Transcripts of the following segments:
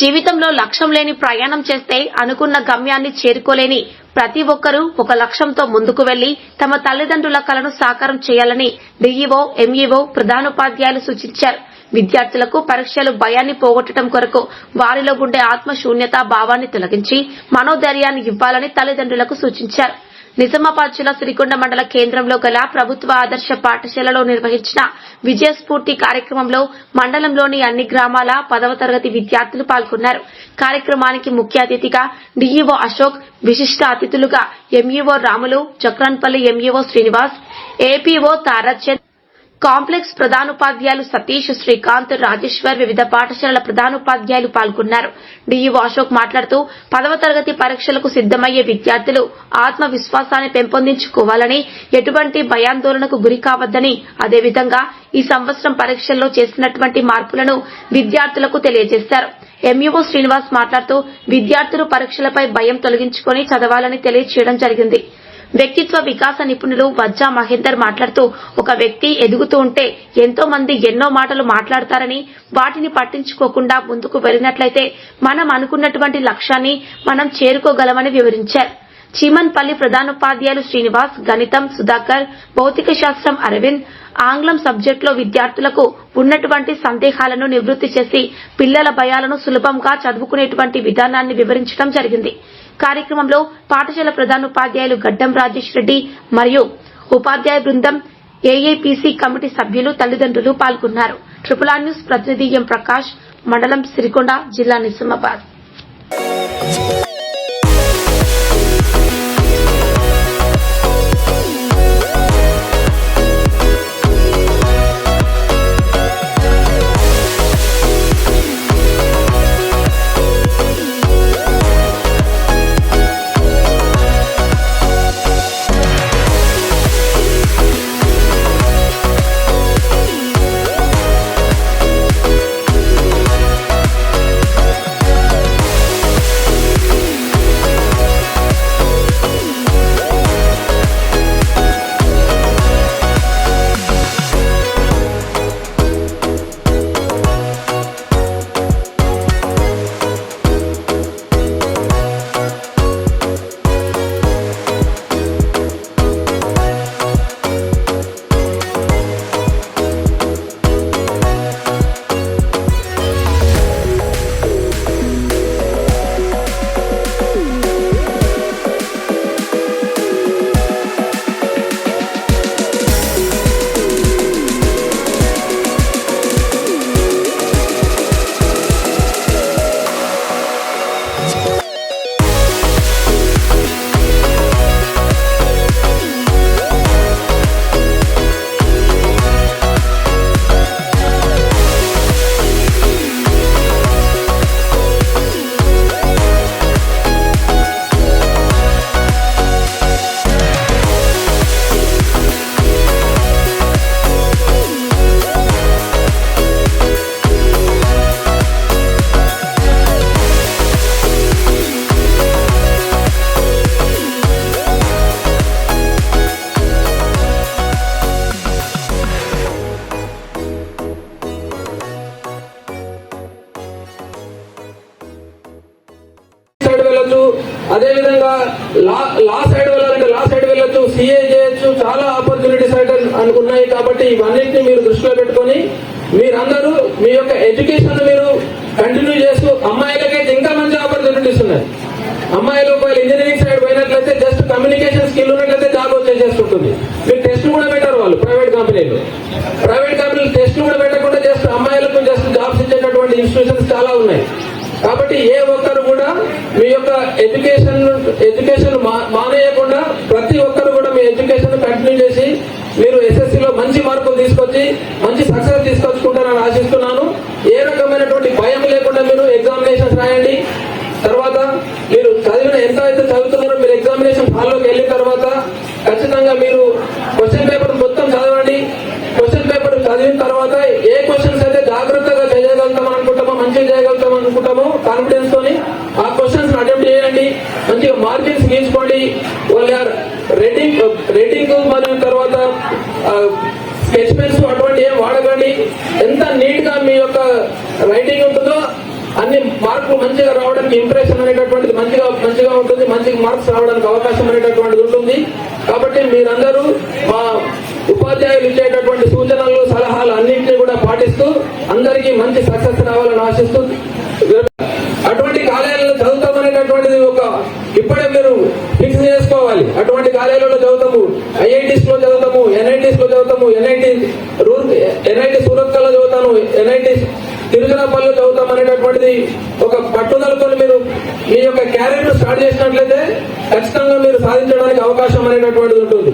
జీవితంలో లక్ష్యం లేని ప్రయాణం చేస్తే అనుకున్న గమ్యాన్ని చేరుకోలేని ప్రతి ఒక్కరూ ఒక లక్ష్యంతో ముందుకు వెళ్ళి తమ తల్లిదండ్రుల కలను సాకారం చేయాలని డీఈఓ ఎంఈఓ ప్రధానోపాధ్యాయులు సూచించారు. విద్యార్థులకు పరీక్షలు భయాన్ని పోగొట్టడం కొరకు వారిలో ఉండే ఆత్మశూన్యతా భావాన్ని తొలగించి మనోధైర్యాన్ని ఇవ్వాలని తల్లిదండ్రులకు సూచించారు. నిజామాబాద్ జిల్లా సిరికొండ మండల కేంద్రంలో గల ప్రభుత్వ ఆదర్శ పాఠశాలలో నిర్వహించిన విజయస్ఫూర్తి కార్యక్రమంలో మండలంలోని అన్ని గ్రామాల పదవ తరగతి విద్యార్థులు పాల్గొన్నారు. కార్యక్రమానికి ముఖ్య అతిథిగా డీఈఓ అశోక్ విశిష్ట అతిథులుగా MEO Ramulu Chakranpalli MEO Srinivas APO Tarachand complex ప్రధానోపాధ్యాయులు సతీష్ శ్రీకాంత్ రాజేశ్వర్ వివిధ పాఠశాలల ప్రధానోపాధ్యాయులు పాల్గొన్నారు. డీఈఓ అశోక్ మాట్లాడుతూ పదవ తరగతి పరీక్షలకు సిద్దమయ్యే విద్యార్థులు ఆత్మవిశ్వాసాన్ని పెంపొందించుకోవాలని ఎటువంటి భయాందోళనకు గురి కావద్దని అదేవిధంగా ఈ సంవత్సరం పరీక్షల్లో చేసినటువంటి మార్పులను విద్యార్థులకు తెలియజేశారు. ఎంఈఓ శ్రీనివాస్ మాట్లాడుతూ విద్యార్థులు పరీక్షలపై భయం తొలగించుకొని చదవాలని తెలియజేయడం జరిగింది. వ్యక్తిత్వ వికాస నిపుణులు వజ్జా మహేందర్ మాట్లాడుతూ ఒక వ్యక్తి ఎదుగుతూ ఉంటే ఎంతో మంది ఎన్నో మాటలు మాట్లాడతారని వాటిని పట్టించుకోకుండా ముందుకు వెళ్ళినట్లయితే మనం అనుకున్నటువంటి లక్ష్యాన్ని మనం చేరుకోగలమని వివరించారు. చీమన్పల్లి ప్రధానోపాధ్యాయులు శ్రీనివాస్ గణితం సుధాకర్ భౌతిక శాస్త్రం అరవింద్ ఆంగ్లం సబ్జెక్టులో విద్యార్థులకు ఉన్నటువంటి సందేహాలను నివృత్తి చేసి పిల్లల భయాలను సులభంగా చదువుకునేటువంటి విధానాన్ని వివరించడం జరిగింది. కార్యక్రమంలో పాఠశాల ప్రధానోపాధ్యాయులు గడ్డం రాజేష్ రెడ్డి మరియు ఉపాధ్యాయ బృందం ఏఏపీసీ కమిటీ సభ్యులు తల్లిదండ్రులు పాల్గొన్నారు. ట్రిపుల్ ఆర్ న్యూస్ ప్రతినిధి ఎం ప్రకాష్ మండలం సిరికొండ జిల్లా నిజామాబాద్. కాబట్టి ఇవన్నింటినీ మీరు దృష్టిలో పెట్టుకొని మీరందరూ మీ యొక్క ఎడ్యుకేషన్ మీరు కంటిన్యూ చేస్తూ అమ్మాయిలకైతే ఇంకా మంచి ఆపర్చునిటీస్ ఉన్నాయి. అమ్మాయిలు ఒకవేళ ఇంజనీరింగ్ సైడ్ పోయినట్లయితే జస్ట్ కమ్యూనికేషన్ స్కిల్ ఉన్నట్లయితే జాబ్ వచ్చేసేస్తుంటుంది మీరు టెస్ట్ కూడా పెట్టారు వాళ్ళు ప్రైవేట్ కంపెనీలు. ప్రైవేట్ కంపెనీలు టెస్ట్ కూడా పెట్టకుండా జస్ట్ అమ్మాయిలకు జస్ట్ జాబ్స్ ఇచ్చేటటువంటి ఇన్స్టిట్యూషన్స్ చాలా ఉన్నాయి. కాబట్టి ఏ ఒక్కరు కూడా మీ యొక్క ఎడ్యుకేషన్ ఎడ్యుకేషన్ మా- మానేయకుండా ప్రతి ఒక్కరు కూడా మీ ఎడ్యుకేషన్ కంటిన్యూ చేసి మంచి మార్కులు తీసుకొచ్చి మంచి సక్సెస్ తీసుకొచ్చుకుంటారని ఆశిస్తున్నాను. ఏ రకమైనటువంటి భయం లేకుండా మీరు ఎగ్జామినేషన్స్ రాయండి. తర్వాత మీరు చదివిన ఎంత అయితే చదువుతున్నారో మీరు ఎగ్జామినేషన్ హాల్లోకి వెళ్ళిన తర్వాత ఖచ్చితంగా మీరు క్వశ్చన్ పేపర్ మొత్తం చదవండి. క్వశ్చన్ పేపర్ చదివిన తర్వాత ఏ క్వశ్చన్స్ అయితే జాగ్రత్తగా చేయగలుగుతాం అనుకుంటామో మంచిగా చేయగలుగుతాం అనుకుంటామో కాన్ఫిడెన్స్ తోని ఆ క్వశ్చన్స్ అటెంప్ట్ చేయండి. మంచిగా మార్కింగ్స్ గీసుకోండి. వాళ్ళ రేటింగ్ రేటింగ్ మరియు తర్వాత స్కెచ్ పెన్స్ అటువంటి ఏం వాడకండి. ఎంత నీట్గా మీ యొక్క రైటింగ్ ఉంటుందో అన్ని మార్కులు మంచిగా రావడానికి ఇంప్రెషన్ అనేటటువంటిది మంచిగా మంచిగా ఉంటుంది. మంచి మార్క్స్ రావడానికి అవకాశం అనేటటువంటిది ఉంటుంది. కాబట్టి మీరందరూ మా ఉపాధ్యాయులు ఇచ్చేటటువంటి సూచనలు సలహాలు అన్నింటినీ కూడా పాటిస్తూ అందరికీ మంచి సక్సెస్ రావాలని ఆశిస్తూ అటువంటి కాలేజీలలో చదువుతామనేటటువంటిది ఒక ఇప్పుడే మీరు ఫిక్స్ చేసుకోవాలి అటువంటి కాలేజీలలో చదువుతాము ఐఐటీస్లో చదువుతాము ఎన్ఐటీస్లో చదువుతాము ఎన్ఐటి రూర్ ఎన్ఐటి సూరత్లో చదువుతాను ఎన్ఐటి తిరుచిరాపల్లిలో చదువుతాం అనేటటువంటిది ఒక పట్టుదలతో మీరు మీ యొక్క క్యారియర్ స్టార్ట్ చేసినట్లయితే ఖచ్చితంగా మీరు సాధించడానికి అవకాశం అనేటటువంటిది ఉంటుంది.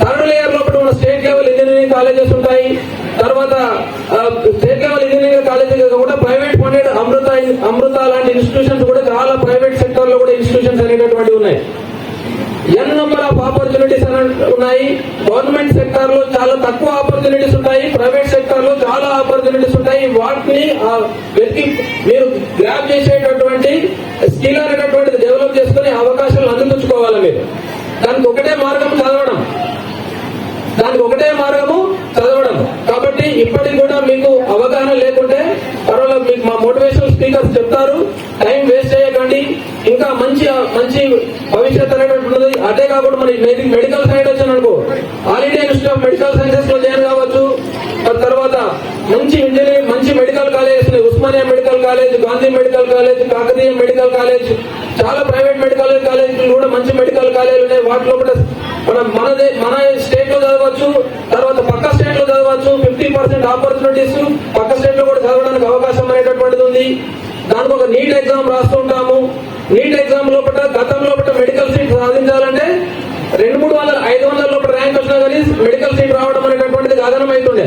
థర్డ్ లేయర్ లోపల మన స్టేట్ లెవెల్ ఇంజనీరింగ్ కాలేజెస్ ఉంటాయి. తర్వాత స్టేట్ లెవెల్ ఇంజనీరింగ్ కాలేజెస్ కూడా ప్రైవేట్ ఫండెడ్ అమృత అమృత లాంటి ఇన్స్టిట్యూషన్స్ కూడా చాలా ప్రైవేట్ సెక్టర్లో కూడా ఇన్స్టిట్యూషన్స్ అనేటటువంటివి ఉన్నాయి. ఎన్ నెంబర్ ఆఫ్ ఆపర్చునిటీస్ ఉన్నాయి. గవర్నమెంట్ సెక్టార్లో చాలా తక్కువ ఆపర్చునిటీస్ ఉంటాయి. ప్రైవేట్ సెక్టార్లో చాలా ఆపర్చునిటీస్ ఉంటాయి. వాటిని వెతికి మీరు గ్రాప్ చేసేటటువంటి స్కిల్ అనేటటువంటిది డెవలప్ చేసుకునే అవకాశాలు చదవాలి మీరు. దానికి ఒకటే మార్గం చదవడం. దానికి ఒకటే మార్గము చదవడం. కాబట్టి ఇప్పటికి కూడా మీకు అవగాహన లేకుంటే పర్వాలేదు మీకు మా మోటివేషనల్ స్పీకర్స్ చెప్తారు. టైం వేస్ట్ చేయకండి. ఇంకా మంచి మంచి భవిష్యత్ అనేటువంటిది అదే కాకుండా మరి మెడికల్ సైడ్ వచ్చాను అనుకో. All India institute of medical సైన్సెస్లో join Osmania medical college Gandhi medical college Kakatiya medical college చాలా ప్రైవేట్ మెడికల్ కాలేజీలు కూడా మంచి మెడికల్ కాలేజీలు ఉన్నాయి. వాటిలో కూడా మన మనదే మన స్టేట్లో చదవచ్చు తర్వాత పక్క స్టేట్లో చదవచ్చు ఫిఫ్టీ పర్సెంట్ ఆపర్చునిటీస్ పక్క స్టేట్లో కూడా చదవడానికి అవకాశం అనేటటువంటిది ఉంది. దానికి ఒక నీట్ ఎగ్జామ్ రాస్తుంటాము నీట్ ఎగ్జామ్ లోపల గతం లోపల మెడికల్ సీట్ సాధించాలంటే రెండు మూడు వందల ఐదు వందల లోపల ర్యాంక్ వచ్చినా కానీ మెడికల్ సీట్ రావడం అనేటటువంటిది సాధనం అవుతుండే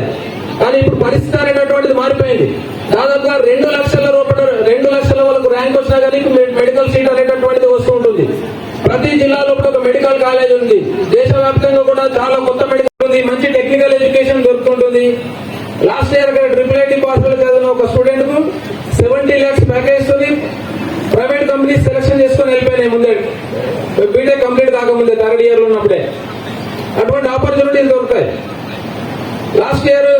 కానీ ఇప్పుడు పరిస్థితి అనేటటువంటిది మారిపోయింది. దాదాపుగా రెండు లక్షల రూపాయల రెండు లక్షల వరకు ర్యాంక్ వచ్చినా కానీ మెడికల్ సీట్ అనేటటువంటిది వస్తూ ఉంటుంది. ప్రతి జిల్లాలో ఒక మెడికల్ కాలేజ్ ఉంది. దేశవ్యాప్తంగా కూడా చాలా కొత్త మెడికల్ ఉంది. మంచి technical education దొరుకుతుంటుంది. Last year triple IT pass చదివిన ఒక స్టూడెంట్కు సెవెంటీ ల్యాక్స్ ప్యాకేజ్ ఉంది ప్రైవేట్ కంపెనీస్ సెలక్షన్ చేసుకుని వెళ్ళిపోయినాయి ముందే. బీటెక్ కంప్లీట్ కాకముందే థర్డ్ ఇయర్ ఉన్నప్పుడే. అటువంటి ఆపర్చునిటీలు దొరుకుతాయి. Last year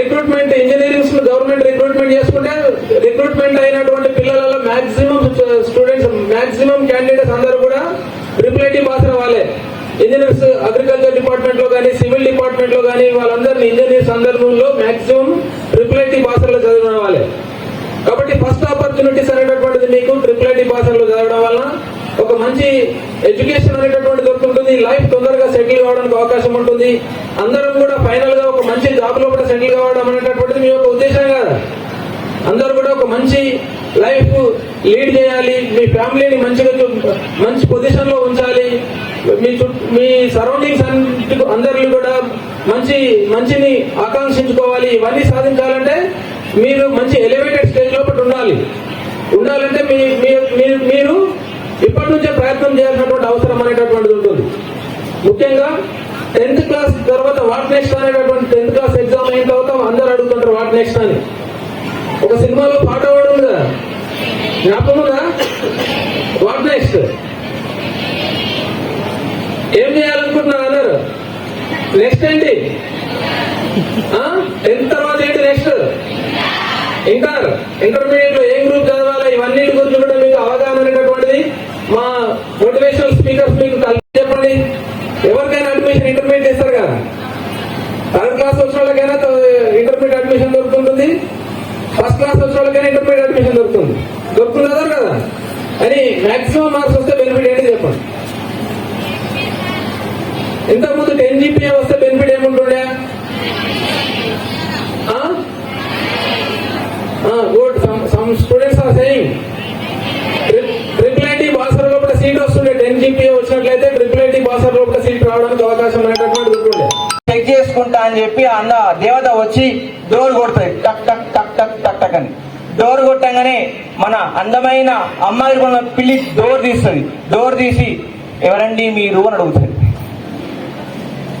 recruitment engineerings government recruitment చేసుకుంటే రిక్రూట్మెంట్ అయినటువంటి పిల్లలలో మాక్సిమం స్టూడెంట్స్ మాక్సిమం క్యాండిడేట్స్ అందరూ కూడా ప్రిపరేటివ్ ఐటీ పాస్ వాళ్ళే. ఇంజనీర్స్ అగ్రికల్చర్ డిపార్ట్మెంట్లో కానీ సివిల్ డిపార్ట్మెంట్లో కానీ వాళ్ళందరినీ ఇంజనీర్స్ అందరిలో మాక్సిమం ట్రిపుల్ ఐటీ పాసర్లో చదివిన వాళ్ళే. కాబట్టి ఫస్ట్ ఆపర్చునిటీస్ అనేటటువంటిది మీకు ట్రిపుల్ ఐటీ చదవడం వల్ల ఒక మంచి ఎడ్యుకేషన్ అనేటటువంటి దొరుకుతుంది లైఫ్ తొందరగా సెటిల్ కావడానికి అవకాశం ఉంటుంది. అందరం కూడా ఫైనల్గా ఒక మంచి జాబ్లో కూడా సెటిల్ కావడం అనేటటువంటిది మీ యొక్క ఉద్దేశం కదా. అందరూ కూడా ఒక మంచి లైఫ్ లీడ్ చేయాలి. మీ ఫ్యామిలీని మంచిగా మంచి పొజిషన్లో ఉంచాలి. మీ చుట్టూ మీ సరౌండింగ్స్ అందరిని కూడా మంచి మంచిని ఆకాంక్షించుకోవాలి. ఇవన్నీ సాధించాలంటే మీరు మంచి ఎలివేటెడ్ స్టేజ్ లోపల ఉండాలి. ఉండాలంటే మీ మీ- మీ- మీరు ఇప్పటి నుంచే ప్రయత్నం చేయాల్సినటువంటి అవసరం అనేటటువంటిది ఉంటుంది. ముఖ్యంగా టెన్త్ క్లాస్ తర్వాత వాట్ నెక్స్ట్ అనేటటువంటి టెన్త్ క్లాస్ ఎగ్జామ్ అయిన తర్వాత అందరు అడుగుతుంటారు వాట్ నెక్స్ట్ అని. ఒక సినిమాలో పాట అవ్వడం కదా? జ్ఞాపకం ఉందా? What next? ఏం చేయాలనుకుంటున్నారు అన్నారు? నెక్స్ట్ ఏంటి? టెన్త్ తర్వాత ఏంటి నెక్స్ట్? ఇంటర్. ఇంటర్మీడియట్లో ఏం గ్రూప్ చదవాలి? ఇవన్నీ గురించి కూడా మీకు అవగాహన అనేటటువంటిది మా మోటివేషనల్ స్పీకర్స్ మీకు కలిసి చెప్పండి. ఎవరికైనా అడ్మిషన్ ఇంటర్మీడియట్ చేస్తారు కదా? థర్డ్ క్లాస్ వచ్చిన వాళ్ళకైనా ఇంటర్మీడియట్ అడ్మిషన్ దొరుకుతుంటుంది. ఫస్ట్ క్లాస్ వచ్చిన వాళ్ళకైనా ఇంటర్మీడియట్ అడ్మిషన్ దొరుకుతుంది దొరుకుతున్నారు కదా అని మాక్సిమం మార్క్స్ వస్తే బెనిఫిట్ ఏంటి చెప్పండి. ఇంతకుముందు టెన్ జీపీఏ వస్తే benefit ఏముంటుండే? Good some students are saying రావడానికి అవకాశం అనేటటువంటి ఉంటుండే చెక్ చేసుకుంటా అని చెప్పి అన్న దేవత వచ్చి డోర్ కొడుతుంది. టక్ టక్ టక్ టక్ టక్ టక్ అని. డోర్ కొట్టంగానే మన అందమైన అమ్మాయి కొన్న పిల్లి డోర్ తీస్తుంది. డోర్ తీసి ఎవరండి మీరు? అని అడుగుతుంది.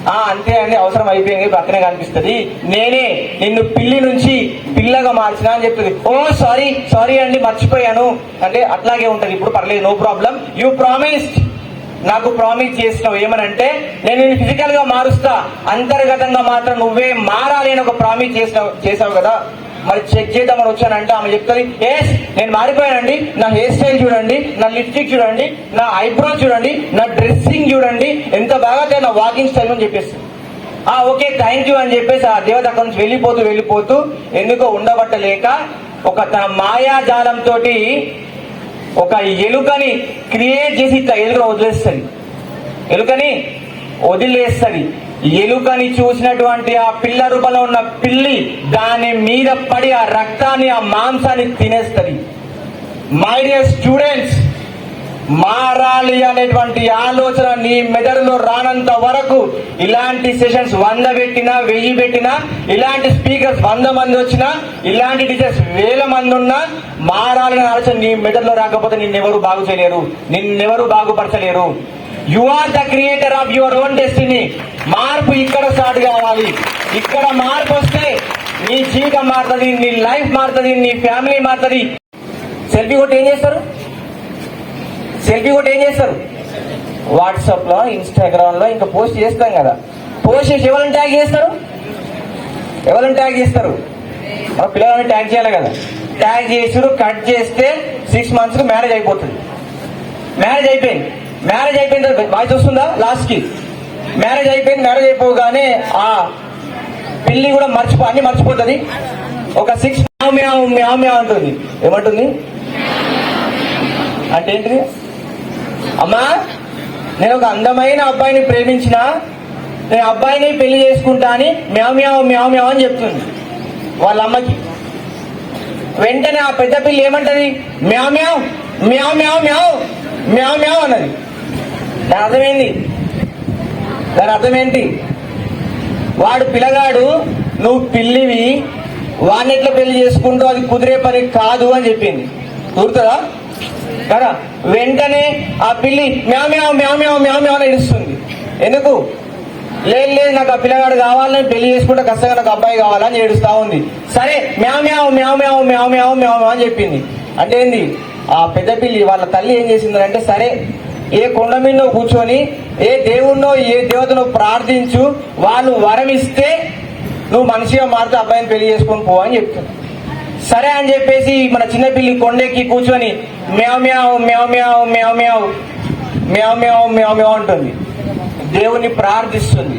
ఆ అంతే అండి. అవసరం అయిపోయింది. పక్కనే కనిపిస్తుంది. నేనే నిన్ను పిల్లి నుంచి పిల్లగా మార్చిన అని చెప్తుంది. ఓ సారీ సారీ అండి. మర్చిపోయాను. అంటే అట్లాగే ఉంటుంది. ఇప్పుడు పర్లేదు. No problem. యూ ప్రామిస్డ్ నాకు ప్రామిస్ చేసినావు ఏమనంటే నేను నేను ఫిజికల్గా మారుస్తా. అంతర్గతంగా మాత్రం నువ్వే మారాలి అని ఒక ప్రామిస్ చేసినావు చేసావు కదా. మరి చెక్ చేద్దామని వచ్చానంటే ఆమె చెప్తుంది ఎస్ నేను మారిపోయానండి. నా హెయిర్ స్టైల్ చూడండి నా లిప్స్టిక్ చూడండి నా ఐబ్రో చూడండి నా డ్రెస్సింగ్ చూడండి ఎంత బాగా నా వాకింగ్ స్టైల్ అని చెప్పేసి. ఆ ఓకే థ్యాంక్ యూ అని చెప్పేసి ఆ దేవత అక్కడి నుంచి వెళ్ళిపోతూ వెళ్ళిపోతూ ఎందుకో ఉండబట్టలేక ఒక తన మాయాజాలంతో ఒక ఎలుకని క్రియేట్ చేసి ఇట్లా ఎలుకను వదిలేస్తుంది. ఎలుకని వదిలేస్తుంది. ఎలుకని చూసినటువంటి ఆ పిల్ల రూపంలో ఉన్న పిల్లి దాని మీద పడి ఆ రక్తాన్ని ఆ మాంసాన్ని తినేస్తుంది. మై డియర్ స్టూడెంట్స్ మారాలి అనేటువంటి ఆలోచన నీ మెదడులో రానంత వరకు ఇలాంటి సెషన్స్ వంద పెట్టినా వెయ్యి పెట్టినా ఇలాంటి స్పీకర్స్ వంద మంది వచ్చినా ఇలాంటి టీచర్స్ వేల మంది ఉన్నా మారాలనే ఆలోచన నీ మెదడులో రాకపోతే నిన్నెవరు బాగు చేయలేరు నిన్నెవరు బాగుపరచలేరు. You are the creator of your own destiny మార్పు ఇక్కడ స్టార్ట్ కావాలి. ఇక్కడ మార్పు వస్తే నీ జీవితం మారుతుంది నీ లైఫ్ మారుతుంది నీ ఫ్యామిలీ మారుతుంది. సెల్ఫీ కొట్టి ఏం చేస్తారు? సెల్ఫీ కూడా ఏం చేస్తారు? వాట్సాప్లో ఇన్స్టాగ్రామ్లో ఇంకా పోస్ట్ చేస్తాం కదా. పోస్ట్ చేసి ఎవరిని ట్యాగ్ చేస్తారు? ఎవరిని ట్యాగ్ చేస్తారు? మన పిల్లలని ట్యాగ్ చేయాలి కదా. ట్యాగ్ చేసారు కట్ చేస్తే సిక్స్ మంత్స్కి మ్యారేజ్ అయిపోతుంది. మ్యారేజ్ అయిపోయింది. మ్యారేజ్ అయిపోయిన తర్వాత వాయిస్ వస్తుందా లాస్ట్కి మ్యారేజ్ అయిపోయింది మ్యారేజ్ అయిపోగానే ఆ పెళ్ళి కూడా మర్చిపో అన్ని మర్చిపోతుంది. ఒక సిక్స్ మ్యావ్ మ్యావ్ మ్యావ్ మ్యావ్ అంటుంది. ఏమంటుంది? అంటే ఏంటిది? అమ్మా నేను ఒక అందమైన అబ్బాయిని ప్రేమించిన నేను అబ్బాయిని పెళ్ళి చేసుకుంటా అని మ్యావ్ మ్యావ్ మ్యావ్ అని చెప్తుంది. వాళ్ళ అమ్మకి. వెంటనే ఆ పెద్ద పిల్లి ఏమంటది? మ్యామ్యావ్ మ్యావ్ మ్యావ్ మ్యావ్ మ్యావ్ మ్యావ్ మ్యావ్ అన్నది. దాని అర్థమైంది దాని అర్థం ఏంటి? వాడు పిల్లగాడు నువ్వు పిల్లివి వాడిని ఎట్లా పెళ్ళి చేసుకుంటూ అది కుదిరే పని కాదు అని చెప్పింది. కుదురుతుందా కదా వెంటనే ఆ పిల్లి మ్యామ్యావ్ మ్యామ్యావ్ మ్యామ్యావ్ అని ఇస్తుంది ఎందుకు లేదు లేదు నాకు ఆ పిల్లగాడు కావాలని పెళ్ళి చేసుకుంటే కష్టంగా నాకు అబ్బాయి కావాలని ఏడుస్తా ఉంది సరే మ్యామ్యావ్ మ్యామ్యావ్ మ్యామ్యావ్ మ్యావ్ అని చెప్పింది అంటే ఏంది ఆ పెద్ద పిల్లి వాళ్ళ తల్లి ఏం చేసింది అంటే సరే ఏ కొండ మీదో కూర్చొని ఏ దేవుణ్ణో ఏ దేవతనో ప్రార్థించు వాళ్ళు వరం ఇస్తే నువ్వు మనిషిగా మారితే అబ్బాయిని పెళ్ళి చేసుకొని పో అని సరే అని చెప్పేసి మన చిన్నపిల్లి కొండెక్కి కూర్చొని మ్యావ్ మ్యావ్ మ్యావ్ మ్యావ్ మ్యావ్ మ్యావ్ మ్యావ్ మ్యావ్ మ్యావ్ మ్యావ్ అంటుంది. దేవుణ్ణి ప్రార్థిస్తుంది.